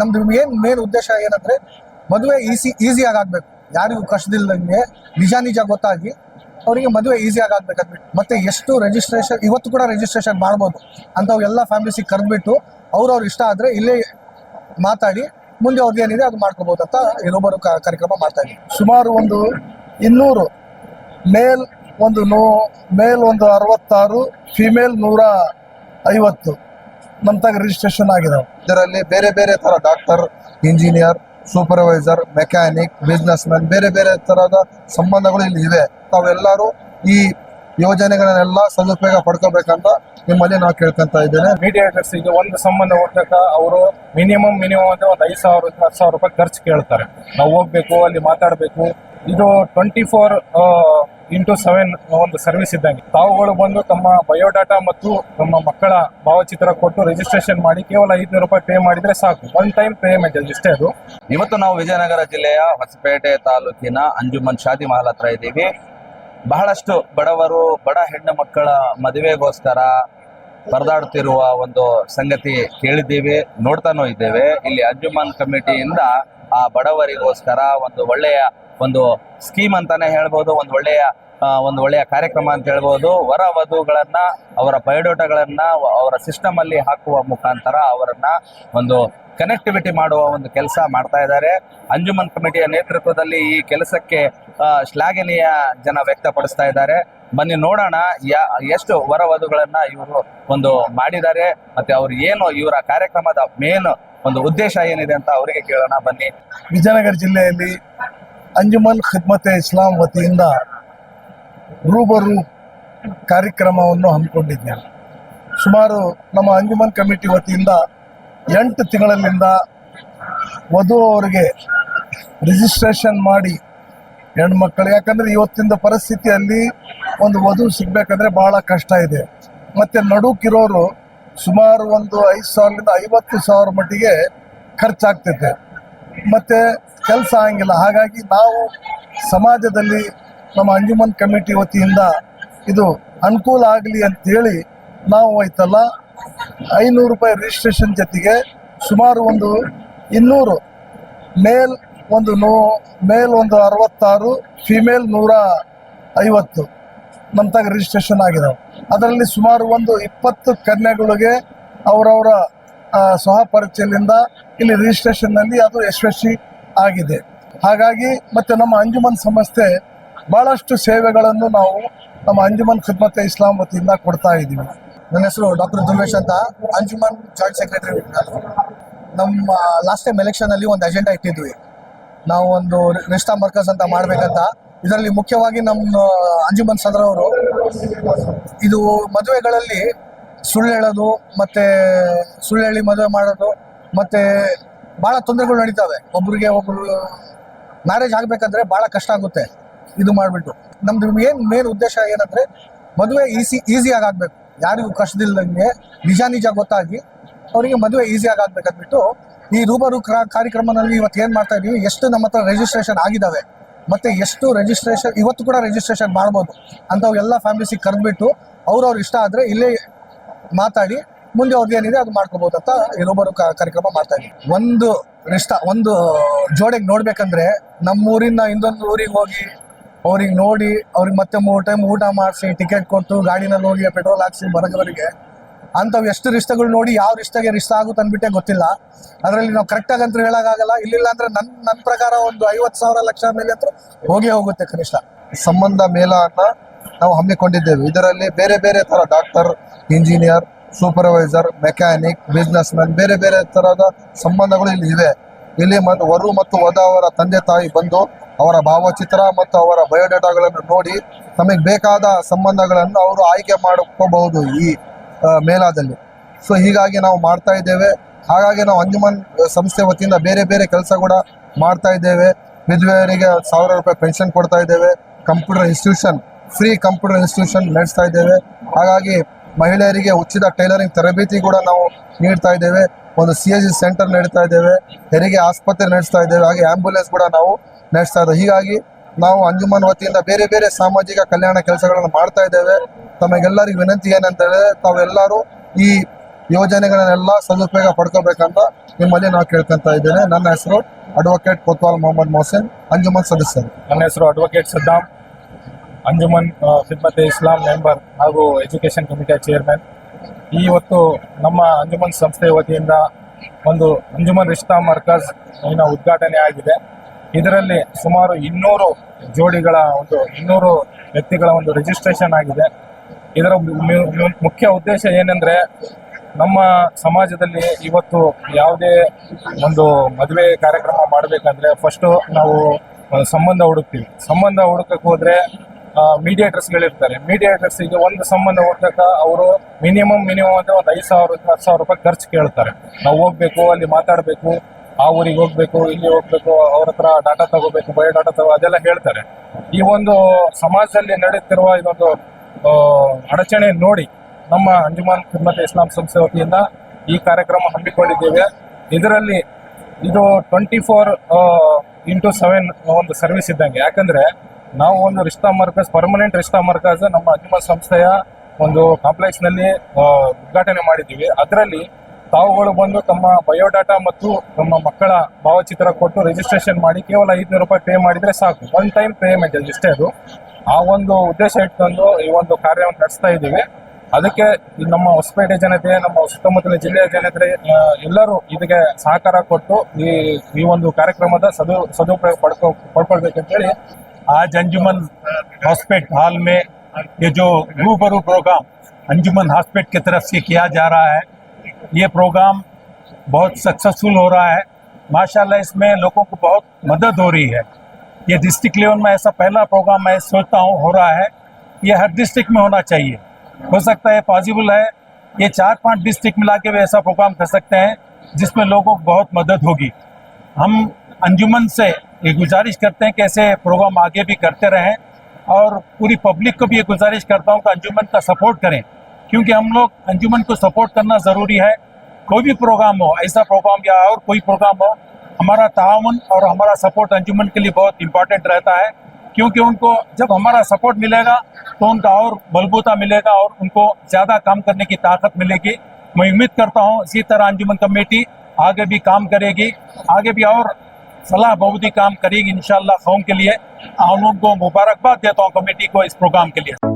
ನಮ್ದು ಏನ್ ಮೇನ್ ಉದ್ದೇಶ ಏನಂದ್ರೆ ಮದುವೆ ಈಸಿ ಈಸಿಯಾಗಿ ಆಗ್ಬೇಕು ಯಾರಿಗೂ ಕಷ್ಟದಿಲ್ಲದಂಗೆ ನಿಜ ನಿಜ ಗೊತ್ತಾಗಿ ಅವರಿಗೆ ಮದುವೆ ಈಸಿಯಾಗಿ ಆಗ್ಬೇಕಂದ್ಬಿಟ್ಟು ಮತ್ತೆ ಎಷ್ಟು ರಿಜಿಸ್ಟ್ರೇಷನ್ ಇವತ್ತು ಕೂಡ ರಿಜಿಸ್ಟ್ರೇಷನ್ ಮಾಡ್ಬೋದು ಎಲ್ಲ ಫ್ಯಾಮಿಲಿಸಿಗೆ ಕರೆದ್ಬಿಟ್ಟು ಅವ್ರವ್ರ ಇಷ್ಟ ಆದ್ರೆ ಇಲ್ಲೇ ಮಾತಾಡಿ, ಮುಂದೆ ಅವ್ರಿಗೆ ಏನಿದೆ ಅದು ಮಾಡ್ಕೋಬಹುದು ಅಂತ ಇನ್ನೊಬ್ಬರು ಕಾರ್ಯಕ್ರಮ ಮಾಡ್ತಾ ಇದ್ದೀವಿ. ಸುಮಾರು ಒಂದು ಇನ್ನೂರು, ಮೇಲ್ ಒಂದು ನೂ, ಮೇಲ್ ಒಂದು ಅರವತ್ತಾರು ಫಿಮೇಲ್ ನೂರ ಐವತ್ತು. ನಮ್ತಾಗ ರಿಜಿಸ್ಟ್ರೇಷನ್ ಆಗಿದಾವೆ ಇದರಲ್ಲಿ ಬೇರೆ ಬೇರೆ ತರ doctor engineer supervisor mechanic businessman ಬೇರೆ ಬೇರೆ ತರಹದ ಸಂಬಂಧಗಳು ಇಲ್ಲಿ ಇವೆ. ತಾವೆಲ್ಲರೂ ಈ ಯೋಜನೆಗಳನ್ನೆಲ್ಲ ಸದುಪಯೋಗ ಪಡ್ಕೋಬೇಕಂತ ನಿಮ್ಮಲ್ಲಿ ನಾವು ಕೇಳ್ಕೊಂತ ಇದ್ದೇನೆ. ಮೀಡಿಯೇಟರ್ಸ್ ಈಗ ಒಂದು ಸಂಬಂಧ ಹೋಗ್ತಕ್ಕ ಅವರು ಮಿನಿಮಮ್ ಮಿನಿಮಮ್ ಅಂದ್ರೆ ಒಂದು ಐದು ಸಾವಿರ, ಹತ್ತು ಸಾವಿರ ರೂಪಾಯಿ ಖರ್ಚು ಕೇಳ್ತಾರೆ. ನಾವು ಹೋಗ್ಬೇಕು, ಅಲ್ಲಿ ಮಾತಾಡಬೇಕು ಇದು ಟ್ವೆಂಟಿ ಫೋರ್ ಇಂಟು ಸೆವೆನ್ ಒಂದು ಸರ್ವಿಸ್ ಇದ್ದಂಗೆ. ತಾವುಗಳು ಬಂದು ತಮ್ಮ ಬಯೋಡಾಟಾ ಮತ್ತು ತಮ್ಮ ಮಕ್ಕಳ ಭಾವಚಿತ್ರ ಕೊಟ್ಟು ರಿಜಿಸ್ಟ್ರೇಷನ್ ಮಾಡಿ ಕೇವಲ ಐದುನೂರು ರೂಪಾಯಿ ಪೇ ಮಾಡಿದ್ರೆ ಸಾಕು. ಒನ್ ಟೈಮ್ ಪೇಮೆಂಟ್ ಇಷ್ಟೇ ಅದು. ಇವತ್ತು ನಾವು ವಿಜಯನಗರ ಜಿಲ್ಲೆಯ ಹೊಸಪೇಟೆ ತಾಲೂಕಿನ ಅಂಜುಮನ್ ಶಾದಿ ಮಹಲ್ ಹತ್ರ ಇದ್ದೀವಿ. ಬಹಳಷ್ಟು ಬಡವರು, ಬಡ ಹೆಣ್ಣು ಮಕ್ಕಳ ಮದುವೆಗೋಸ್ಕರ ಪರದಾಡುತ್ತಿರುವ ಒಂದು ಸಂಗತಿ ಕೇಳಿದ್ದೀವಿ, ನೋಡ್ತಾನೂ ಇದ್ದೇವೆ. ಇಲ್ಲಿ ಅಂಜುಮನ್ ಕಮಿಟಿಯಿಂದ ಆ ಬಡವರಿಗೋಸ್ಕರ ಒಂದು ಒಳ್ಳೆಯ ಒಂದು ಸ್ಕೀಮ್ ಅಂತಾನೆ ಹೇಳ್ಬೋದು, ಒಂದು ಒಳ್ಳೆಯ ಒಂದು ಒಳ್ಳೆಯ ಕಾರ್ಯಕ್ರಮ ಅಂತ ಹೇಳ್ಬೋದು. ವರ ವಧುಗಳನ್ನ, ಅವರ ಬಯೋಡೋಟಗಳನ್ನ, ಅವರ ಸಿಸ್ಟಮ್ ಅಲ್ಲಿ ಹಾಕುವ ಮುಖಾಂತರ ಅವರನ್ನ ಒಂದು ಕನೆಕ್ಟಿವಿಟಿ ಮಾಡುವ ಒಂದು ಕೆಲಸ ಮಾಡ್ತಾ ಇದ್ದಾರೆ. ಅಂಜುಮನ್ ಕಮಿಟಿಯ ನೇತೃತ್ವದಲ್ಲಿ ಈ ಕೆಲಸಕ್ಕೆ ಶ್ಲಾಘನೀಯ ಜನ ವ್ಯಕ್ತಪಡಿಸ್ತಾ ಇದ್ದಾರೆ. ಬನ್ನಿ ನೋಡೋಣ ಎಷ್ಟು ವರ ವಧುಗಳನ್ನ ಇವರು ಒಂದು ಮಾಡಿದ್ದಾರೆ, ಮತ್ತೆ ಅವ್ರು ಏನು ಇವರ ಕಾರ್ಯಕ್ರಮದ ಮೇನ್ ಒಂದು ಉದ್ದೇಶ ಏನಿದೆ ಅಂತ ಅವರಿಗೆ ಕೇಳೋಣ. ಬನ್ನಿ. ವಿಜಯನಗರ ಜಿಲ್ಲೆಯಲ್ಲಿ ಅಂಜುಮನ್ ಖಿದ್ಮತೆ ಇಸ್ಲಾಂ ವತಿಯಿಂದ ರೂಬರು ಕಾರ್ಯಕ್ರಮವನ್ನು ಹಮ್ಮಿಕೊಂಡಿದ್ದೇವೆ ಸುಮಾರು ನಮ್ಮ ಅಂಜುಮನ್ ಕಮಿಟಿ ವತಿಯಿಂದ ಎಂಟು ತಿಂಗಳಿನಿಂದ ವಧು ಅವರಿಗೆ ರಿಜಿಸ್ಟ್ರೇಷನ್ ಮಾಡಿ ಹೆಣ್ಮಕ್ಳು ಯಾಕಂದ್ರೆ ಇವತ್ತಿನ ಪರಿಸ್ಥಿತಿಯಲ್ಲಿ ಒಂದು ವಧು ಸಿಗ್ಬೇಕಂದ್ರೆ ಬಹಳ ಕಷ್ಟ ಇದೆ. ಮತ್ತೆ ನಡುಕಿರೋರು ಸುಮಾರು ಒಂದು ಐದು ಸಾವಿರದಿಂದ ಐವತ್ತು ಸಾವಿರ ಮಟ್ಟಿಗೆ ಖರ್ಚಾಗ್ತೈತೆ ಮತ್ತೆ ಕೆಲಸ ಆಗಂಗಿಲ್ಲ. ಹಾಗಾಗಿ ನಾವು ಸಮಾಜದಲ್ಲಿ ನಮ್ಮ ಅಂಜುಮನ್ ಕಮಿಟಿ ವತಿಯಿಂದ ಇದು ಅನುಕೂಲ ಆಗಲಿ ಅಂತೇಳಿ ನಾವು ಆಯ್ತಲ್ಲ, ಐನೂರು ರೂಪಾಯಿ ರಿಜಿಸ್ಟ್ರೇಷನ್ ಜೊತೆಗೆ ಸುಮಾರು ಒಂದು ಇನ್ನೂರು ಮೇಲ್ ಒಂದು ನೂ ಮೇಲ್ ಒಂದು ಅರವತ್ತಾರು ಫಿಮೇಲ್ ನೂರ ಐವತ್ತು ನಮ್ತಾಗ ರಿಜಿಸ್ಟ್ರೇಷನ್ ಆಗಿದಾವೆ. ಅದರಲ್ಲಿ ಸುಮಾರು ಒಂದು ಇಪ್ಪತ್ತು ಕನ್ಯೆಗಳಿಗೆ ಅವರವರ ಸಹಪರಿಚಯದಿಂದ ಇಲ್ಲಿ ರಿಜಿಸ್ಟ್ರೇಷನ್ನಲ್ಲಿ ಅದು ಯಶಸ್ವಿ ಆಗಿದೆ. ಹಾಗಾಗಿ ಮತ್ತೆ ನಮ್ಮ ಅಂಜುಮನ್ ಸಂಸ್ಥೆ ಬಹಳಷ್ಟು ಸೇವೆಗಳನ್ನು ನಾವು ನಮ್ಮ ಅಂಜುಮನ್ ಖಿದ್ಮತೆ ಇಸ್ಲಾಂ ವತಿಯಿಂದ ಕೊಡ್ತಾ ಇದ್ದೀವಿ. ನನ್ನ ಹೆಸರು ಡಾಕ್ಟರ್ ದುರ್ವೇಶ್ ಅಂತ. ಅಂಜುಮನ್ ಜಾಯಿಂಟ್ ಸೆಕ್ರೆಟರಿ ನಮ್ಮ ಲಾಸ್ಟ್ ಟೈಮ್ ಎಲೆಕ್ಷನಲ್ಲಿ ಒಂದು ಅಜೆಂಡಾ ಇಟ್ಟಿದ್ವಿ. ನಾವು ಒಂದು ರಿಸ್ಟಾ ಮರ್ಕಸ್ ಅಂತ ಮಾಡಬೇಕಂತ. ಇದರಲ್ಲಿ ಮುಖ್ಯವಾಗಿ ನಮ್ಮ ಅಂಜುಮನ್ ಸದರವರು ಇದು ಮದುವೆಗಳಲ್ಲಿ ಸುಳ್ಳು ಹೇಳೋದು, ಮತ್ತೆ ಸುಳ್ಳು ಹೇಳಿ ಮದುವೆ ಮಾಡೋದು, ಮತ್ತೆ ಬಹಳ ತೊಂದರೆಗಳು ನಡೀತಾವೆ. ಒಬ್ರಿಗೆ ಒಬ್ರು ಮ್ಯಾರೇಜ್ ಆಗಬೇಕಂದ್ರೆ ಬಹಳ ಕಷ್ಟ ಆಗುತ್ತೆ. ಇದು ಮಾಡಿಬಿಟ್ಟು. ನಮ್ದು ಏನು ಮೇನ್ ಉದ್ದೇಶ ಏನಂದ್ರೆ ಮದುವೆ ಈಸಿ ಈಸಿಯಾಗಿ ಆಗಬೇಕು. ಯಾರಿಗೂ ಕಷ್ಟದಿಲ್ಲದಂಗೆ ನಿಜ ನಿಜ ಗೊತ್ತಾಗಿ ಅವರಿಗೆ ಮದುವೆ ಈಸಿಯಾಗಿ ಆಗ್ಬೇಕಂದ್ಬಿಟ್ಟು ಈ ರೂಬರು ಕ್ರಾ- ಕಾರ್ಯಕ್ರಮದಲ್ಲಿ ಇವತ್ತು ಏನು ಮಾಡ್ತಾ ಇದೀವಿ? ಎಷ್ಟು ನಮ್ಮ ಹತ್ರ ರಿಜಿಸ್ಟ್ರೇಷನ್ ಆಗಿದಾವೆ. ಮತ್ತೆ ಎಷ್ಟು ರಿಜಿಸ್ಟ್ರೇಷನ್ ಇವತ್ತು ಕೂಡ ರಿಜಿಸ್ಟ್ರೇಷನ್ ಮಾಡ್ಬೋದು. ಅಂಥವು ಎಲ್ಲ ಫ್ಯಾಮಿಲಿಸಿಗೆ ಕರೆದ್ಬಿಟ್ಟು ಅವ್ರವ್ರ ಇಷ್ಟ ಆದ್ರೆ ಇಲ್ಲೇ ಮಾತಾಡಿ ಮುಂದೆ ಅವ್ರಿಗೆ ಏನಿದೆ ಅದು ಮಾಡ್ಕೋಬಹುದು ಅಂತ ಇನ್ನೊಬ್ಬರು ಕಾರ್ಯಕ್ರಮ ಮಾಡ್ತಾ ಇದ್ದೀವಿ ಒಂದು ರಿಷ್ಟ ಒಂದು ಜೋಡಿಗೆ ನೋಡ್ಬೇಕಂದ್ರೆ ನಮ್ಮ ಊರಿಂದ ಇನ್ನೊಂದು ಊರಿಗೆ ಹೋಗಿ ಅವ್ರಿಗೆ ನೋಡಿ, ಅವ್ರಿಗೆ ಮತ್ತೆ ಮೂರು ಟೈಮ್ ಊಟ ಮಾಡಿಸಿ ಟಿಕೆಟ್ ಕೊಟ್ಟು ಗಾಡಿನಲ್ಲಿ ಹೋಗಿ ಪೆಟ್ರೋಲ್ ಹಾಕ್ಸಿ ಬರೋದವರಿಗೆ ಅಂಥವು ಎಷ್ಟು ರಿಷ್ಟಗಳು ನೋಡಿ ಯಾವ ರಿಷ್ಟಗೆ ರಿಷ್ಟ ಆಗುತ್ತೆ ಅಂದ್ಬಿಟ್ಟೆ ಗೊತ್ತಿಲ್ಲ. ಅದರಲ್ಲಿ ನಾವು ಕರೆಕ್ಟಾಗಿ ಅಂತ ಹೇಳೋಕ್ಕಾಗಲ್ಲ ಇಲ್ಲಿಲ್ಲ ಅಂದ್ರೆ ನನ್ನ ನನ್ನ ಪ್ರಕಾರ ಒಂದು ಐವತ್ತು ಸಾವಿರ, ಲಕ್ಷ ಮೇಲೆ ಅಂತೂ ಹೋಗೇ ಹೋಗುತ್ತೆ ಕನಿಷ್ಠ. ಸಂಬಂಧ ಮೇಳವನ್ನ ನಾವು ಹಮ್ಮಿಕೊಂಡಿದ್ದೇವೆ. ಇದರಲ್ಲಿ ಬೇರೆ ಬೇರೆ ತರ doctor, engineer supervisor mechanic businessman ಬೇರೆ ಬೇರೆ ತರಹದ ಸಂಬಂಧಗಳು ಇಲ್ಲಿ ಇವೆ. ಇಲ್ಲಿ ಮತ್ತು ವರು ಮತ್ತು ವಧ ಅವರ ತಂದೆ ತಾಯಿ ಬಂದು ಅವರ ಭಾವಚಿತ್ರ ಮತ್ತು ಅವರ ಬಯೋಡೇಟಾಗಳನ್ನು ನೋಡಿ ತಮಗೆ ಬೇಕಾದ ಸಂಬಂಧಗಳನ್ನು ಅವರು ಆಯ್ಕೆ ಮಾಡ್ಕೋಬಹುದು ಈ ಮೇಳದಲ್ಲಿ ಸೊ, ಹೀಗಾಗಿ ನಾವು ಮಾಡ್ತಾ ಇದ್ದೇವೆ. ಹಾಗಾಗಿ ನಾವು ಅಂಜುಮನ್ ಸಂಸ್ಥೆ ವತಿಯಿಂದ ಬೇರೆ ಬೇರೆ ಕೆಲಸ ಕೂಡ ಮಾಡ್ತಾ ಇದ್ದೇವೆ. ವಿಧವೆಯರಿಗೆ ಸಾವಿರ ರೂಪಾಯಿ ಪೆನ್ಷನ್ ಕೊಡ್ತಾ ಇದ್ದೇವೆ. Computer institution, free computer institution ನಡೆಸ್ತಾ ಇದ್ದೇವೆ. ಹಾಗಾಗಿ ಮಹಿಳೆಯರಿಗೆ ಉಚಿತ ಟೈಲರಿಂಗ್ ತರಬೇತಿ ಕೂಡ ನಾವು ನೀಡ್ತಾ ಇದ್ದೇವೆ. ಒಂದು ಸಿ ಜಿ ಸೆಂಟರ್ ನೀಡ್ತಾ ಇದ್ದೇವೆ. ಹೆರಿಗೆ ಆಸ್ಪತ್ರೆ ನಡೆಸ್ತಾ ಇದ್ದೇವೆ. ಹಾಗೆ ಆಂಬ್ಯುಲೆನ್ಸ್ ಕೂಡ ನಾವು ನಡೆಸ್ತಾ ಇದ್ದೇವೆ. ಹೀಗಾಗಿ ನಾವು ಅಂಜುಮನ್ ವತಿಯಿಂದ ಬೇರೆ ಬೇರೆ ಸಾಮಾಜಿಕ ಕಲ್ಯಾಣ ಕೆಲಸಗಳನ್ನು ಮಾಡ್ತಾ ಇದ್ದೇವೆ. ತಮಗೆಲ್ಲರಿಗೂ ವಿನಂತಿ ಏನಂತ ಹೇಳಿದ್ರೆ ತಾವೆಲ್ಲರೂ ಈ ಯೋಜನೆಗಳನ್ನೆಲ್ಲ ಸದುಪಯೋಗ ಪಡ್ಕೋಬೇಕಂತ ನಿಮ್ಮಲ್ಲಿ ನಾವು ಕೇಳ್ಕೊಂತ ಇದ್ದೇನೆ. ನನ್ನ ಹೆಸರು ಅಡ್ವೊಕೇಟ್ ಕೊತ್ವಾಲ್ ಮೊಹಮ್ಮದ್ ಮೊಹಸೇನ್, ಅಂಜುಮನ್ ಸದಸ್ಯರು. ನನ್ನ ಹೆಸರು ಅಡ್ವೊಕೇಟ್ ಸದ್ದಾಮ್. ಅಂಜುಮನ್ ಖಿದ್ಮತ್ ಇಸ್ಲಾಂ ಮೆಂಬರ್ ಹಾಗೂ ಎಜುಕೇಷನ್ ಕಮಿಟಿಯ ಚೇರ್ಮನ್. ಇವತ್ತು ನಮ್ಮ ಅಂಜುಮನ್ ಸಂಸ್ಥೆ ವತಿಯಿಂದ ಒಂದು ಅಂಜುಮನ್ ರಿಶ್ತಾ ಮರ್ಕಜ್ ಇನ ಉದ್ಘಾಟನೆ ಆಗಿದೆ. ಇದರಲ್ಲಿ ಸುಮಾರು ಇನ್ನೂರು ಜೋಡಿಗಳ ಒಂದು, ಇನ್ನೂರು ವ್ಯಕ್ತಿಗಳ ಒಂದು ರಿಜಿಸ್ಟ್ರೇಷನ್ ಆಗಿದೆ. ಇದರ ಮುಖ್ಯ ಉದ್ದೇಶ ಏನೆಂದ್ರೆ ನಮ್ಮ ಸಮಾಜದಲ್ಲಿ ಇವತ್ತು ಯಾವುದೇ ಒಂದು ಮದುವೆ ಕಾರ್ಯಕ್ರಮ ಮಾಡಬೇಕಂದ್ರೆ ಫಸ್ಟು ನಾವು ಸಂಬಂಧ ಹುಡುಕ್ತೀವಿ. ಸಂಬಂಧ ಹುಡುಕಕ್ಕೆ ಹೋದ್ರೆ ಮೀಡಿಯೇಟರ್ಸ್ಗಳಿರ್ತಾರೆ ಮೀಡಿಯೇಟರ್ಸಿಗೆ ಒಂದು ಸಂಬಂಧ ಹೋಗ್ತಕ್ಕ ಅವರು ಮಿನಿಮಮ್ ಮಿನಿಮಮ್ ಅಂದ್ರೆ ಒಂದು ಐದು ಸಾವಿರ, ಹತ್ತು ಸಾವಿರ ರೂಪಾಯಿ ಖರ್ಚು ಕೇಳ್ತಾರೆ. ನಾವು ಹೋಗ್ಬೇಕು, ಅಲ್ಲಿ ಮಾತಾಡಬೇಕು, ಆ ಊರಿಗೆ ಹೋಗ್ಬೇಕು, ಇಲ್ಲಿ ಹೋಗ್ಬೇಕು, ಅವ್ರ ಹತ್ರ ಡಾಟಾ ತಗೋಬೇಕು ಬಯೋಡಾಟಾ ತಗೋ, ಅದೆಲ್ಲ ಹೇಳ್ತಾರೆ. ಈ ಒಂದು ಸಮಾಜದಲ್ಲಿ ನಡೆಯುತ್ತಿರುವ ಇದೊಂದು ಅಡಚಣೆ ನೋಡಿ ನಮ್ಮ ಅಂಜುಮಾನ್ ಖಿದ್ಮತ್ ಇಸ್ಲಾಂ ಸಂಸ್ಥೆ ವತಿಯಿಂದ ಈ ಕಾರ್ಯಕ್ರಮ ಹಮ್ಮಿಕೊಂಡಿದ್ದೇವೆ. ಇದರಲ್ಲಿ ಇದು ಟ್ವೆಂಟಿ ಫೋರ್ ಇಂಟು ಸೆವೆನ್ ಒಂದು ಸರ್ವಿಸ್ ಇದ್ದಂಗೆ. ಯಾಕಂದ್ರೆ ನಾವು ಒಂದು ರಿಶ್ತಾ ಮರ್ಕಜ್ ಪರ್ಮನೆಂಟ್ ರಿಶ್ತಾ ಮರ್ಕಜ್ ನಮ್ಮ ಅಂಜುಮಾನ್ ಸಂಸ್ಥೆಯ ಒಂದು ಕಾಂಪ್ಲೆಕ್ಸ್ನಲ್ಲಿ ಉದ್ಘಾಟನೆ ಮಾಡಿದ್ದೀವಿ. ಅದರಲ್ಲಿ ತಾವುಗಳು ಬಂದು ತಮ್ಮ ಬಯೋಡಾಟಾ ಮತ್ತು ತಮ್ಮ ಮಕ್ಕಳ ಭಾವಚಿತ್ರ ಕೊಟ್ಟು ರಿಜಿಸ್ಟ್ರೇಷನ್ ಮಾಡಿ, ಕೇವಲ ಐದುನೂರು ರೂಪಾಯಿ ಪೇ ಮಾಡಿದ್ರೆ ಸಾಕು. ಒನ್ ಟೈಮ್ ಪೇಮೆಂಟ್ ಇಷ್ಟೇ ಅದು. ಆ ಒಂದು ಉದ್ದೇಶ ಇಟ್ಕೊಂಡು ಈ ಒಂದು ಕಾರ್ಯವನ್ನು ನಡೆಸ್ತಾ ಇದ್ದೀವಿ. ಅದಕ್ಕೆ ನಮ್ಮ ಹೊಸಪೇಟೆ ಜನತೆ, ನಮ್ಮ ಸುತ್ತಮುತ್ತಲಿನ ಜಿಲ್ಲೆಯ ಜನತೆ ಎಲ್ಲರೂ ಇದಕ್ಕೆ ಸಹಕಾರ ಕೊಟ್ಟು ಈ ಈ ಒಂದು ಕಾರ್ಯಕ್ರಮದ ಸದು, ಸದುಪಯೋಗ ಪಡ್ಕೊ, ಪಡ್ಕೊಳ್ಬೇಕಂತೇಳಿ आज अंजुमन हॉस्पिटल हॉल में ये जो रूबरू प्रोग्राम अंजुमन हॉस्पिटल की तरफ़ से किया जा रहा है, ये प्रोग्राम बहुत सक्सेसफुल हो रहा है। माशाल्लाह इसमें लोगों को बहुत मदद हो रही है। ये डिस्ट्रिक्ट लेवल में ऐसा पहला प्रोग्राम मैं सोचता हूँ हो रहा है, ये हर डिस्ट्रिक्ट में होना चाहिए। हो सकता है पॉसिबल है, ये चार पाँच डिस्ट्रिक्ट मिला के ऐसा प्रोग्राम कर सकते हैं, जिसमें लोगों को बहुत मदद होगी। हम अंजुमन से ये गुजारिश करते हैं कि ऐसे प्रोग्राम आगे भी करते रहें और पूरी पब्लिक को भी ये गुजारिश करता हूँ कि अंजुमन का सपोर्ट करें, क्योंकि हम लोग अंजुमन को सपोर्ट करना ज़रूरी है। कोई भी प्रोग्राम हो, ऐसा प्रोग्राम या और कोई प्रोग्राम हो, हमारा ताउन और हमारा सपोर्ट अंजुमन के लिए बहुत इंपॉर्टेंट रहता है, क्योंकि उनको जब हमारा सपोर्ट मिलेगा तो उनका और बलबूता मिलेगा और उनको ज़्यादा काम करने की ताकत मिलेगी। मैं उम्मीद करता हूँ इसी तरह अंजुमन कमेटी आगे भी काम करेगी, आगे भी और सलाह बहुत ही काम करेगी, इंशाल्लाह कौम के लिए। उनको मुबारकबाद देता हूँ कमेटी को इस प्रोग्राम के लिए।